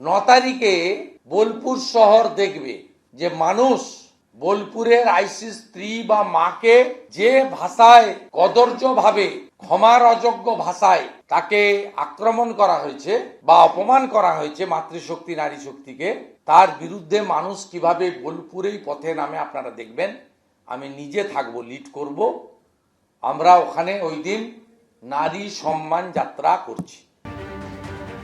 ন তারিখে বোলপুর শহর দেখবে যে মানুষ বোলপুরের আইসি স্ত্রী বা মাকে যে ভাষায় কদর্য ভাবে ক্ষমার অযোগ্য ভাষায় তাকে আক্রমণ করা হয়েছে বা অপমান করা হয়েছে মাতৃশক্তি নারী শক্তিকে তার বিরুদ্ধে মানুষ কীভাবে বোলপুরেই পথে নামে আপনারা দেখবেন। আমি নিজে থাকব, লিড করব। আমরা ওখানে ওই দিন নারী সম্মান যাত্রা করছি।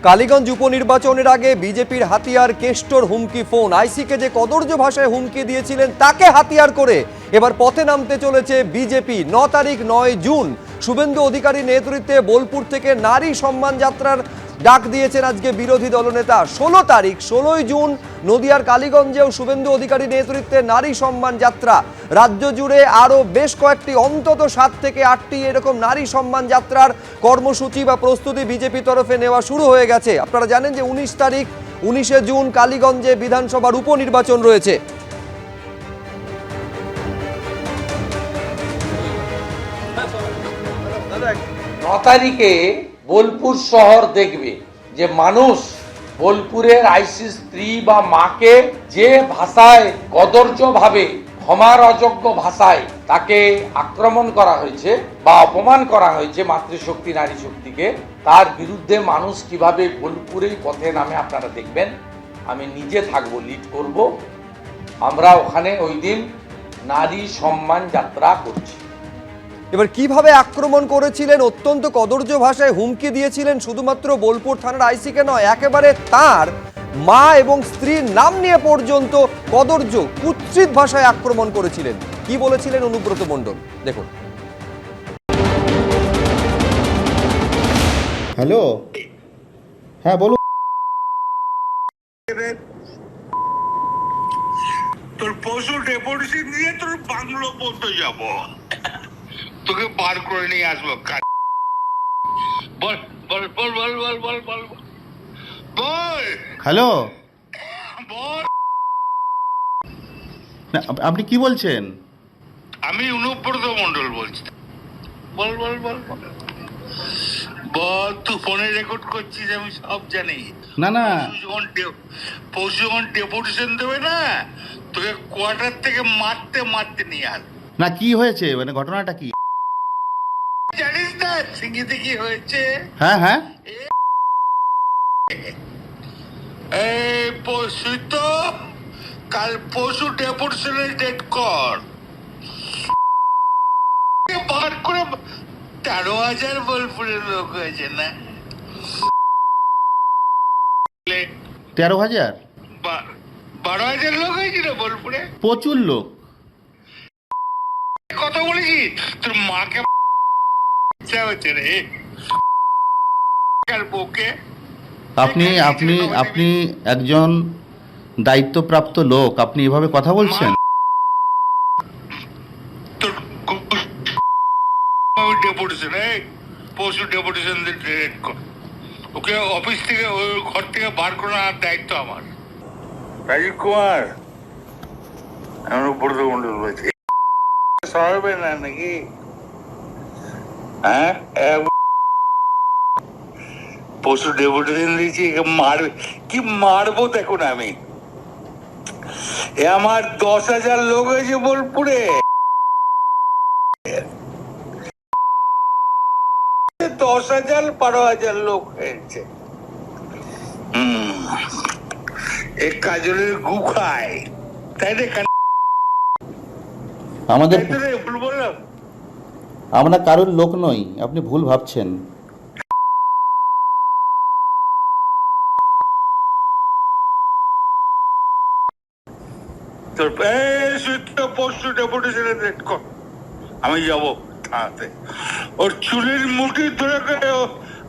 কালীগঞ্জ উপনির্বাচনের আগে বিজেপির হাতিয়ার কেষ্টর হুমকি ফোন। আইসিকে যে কদর্য ভাষায় হুমকি দিয়েছিলেন, তাকে হাতিয়ার করে এবার পথে নামতে চলেছে বিজেপি। ন তারিখ নয় জুন, শুভেন্দু অধিকারী নেতৃত্বে বোলপুর থেকে নারী সম্মান যাত্রার ডাক দিয়েছেন আজকে বিরোধী দলনেতা। ষোলো তারিখ, ষোলোই জুন নদিয়ার কালীগঞ্জেও শুভেন্দু অধিকারী নেতৃত্বে নারী সম্মান যাত্রা। রাজ্য জুড়ে আরও বেশ কয়েকটি, অন্তত সাত থেকে আটটি এরকম নারী সম্মান যাত্রার কর্মসূচি বা প্রস্তুতি বিজেপি তরফে নেওয়া শুরু হয়ে গেছে। আপনারা জানেন যে উনিশ তারিখ, উনিশে জুন কালীগঞ্জে বিধানসভার উপনির্বাচন রয়েছে। ন তারিখে বোলপুর শহর দেখবে যে মানুষ বোলপুরের আইসি স্ত্রী বা মাকে যে ভাষায় কদর্য ভাবে ক্ষমার অযোগ্য ভাষায় তাকে আক্রমণ করা হয়েছে বা অপমান করা হয়েছে মাতৃশক্তি নারী শক্তিকে তার বিরুদ্ধে মানুষ কীভাবে বোলপুরেই পথে নামে আপনারা দেখবেন। আমি নিজে থাকব লিড করব। আমরা ওখানে ওই দিন নারী সম্মান যাত্রা করছি। এবার কীভাবে আক্রমণ করেছিলেন? অত্যন্ত কদর্য ভাষায় হুমকি দিয়েছিলেন শুধুমাত্র বোলপুর থানার আইসিকে নয় একেবারে তার মা এবং স্ত্রীর নাম নিয়ে পর্যন্ত কদর্য কুৎসিত ভাষায় আক্রমণ করেছিলেন। কি বলেছিলেন অনুব্রত মণ্ডল? দেখুন। হ্যালো? হ্যাঁ বলুন। তোর পশু ডেপুটেশন নিয়ে তোর বাংলো পর্যন্ত যাব। তোকে বার করে নিয়ে আসব বল বল বল বল বল বল বল বল। হ্যালো? বল! আপনি কি বলছেন? আমি অনুব্রত মন্ডল বলছি। বল বল বল বল। তুই ফোনে রেকর্ড করছিস আমি সব জানি। না না। পশু যখন ডে- যখন ডেপুটেশন দেবে না তোকে কোয়ার্টার থেকে মারতে মারতে নিয়ে আস। না কি হয়েছে? মানে ঘটনাটা কি? সিঙ্গিতে কি হয়েছে? হ্যাঁ হ্যাঁ। এই তো কাল ডেপুটেশনের ডেট কর। বার করে তেরো হাজার বোলপুরের লোক হয়েছে না? তেরো হাজার? বারো হাজার লোক হয়েছিল বোলপুরে? প্রচুর লোক। কথা বলেছি তোর মাকে ইচ্ছা হচ্ছে রে আর আপনি আপনি আপনি একজন দায়িত্বপ্রাপ্ত লোক আপনি এভাবে কথা বলছেন? ওকে অফিস থেকে ওই ঘর থেকে বার করে আনার দায়িত্ব আমার। রাজীব কুমার আমার উপর তো মন্ডল বলছি। সরাবে না নাকি? হ্যাঁ? পশু ডেপুটেশন দিয়েছি মারবে। কি মারবো দেখুন আমি। এ আমার দশ হাজার লোক হয়েছে বোলপুরে। দশ হাজার বারো হাজার লোক হয়েছে। হুম। এ কাজলের গু খায়। তাই রে আমাদের ভুল বললাম। আমরা কারোর লোক নই আপনি ভুল ভাবছেন। আমি যাব থানাতে। ওর চুলের মুঠি ধরে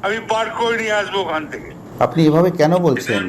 আমি বার করে নিয়ে আসব ওখান থেকে। আপনি এভাবে কেন বলছেন?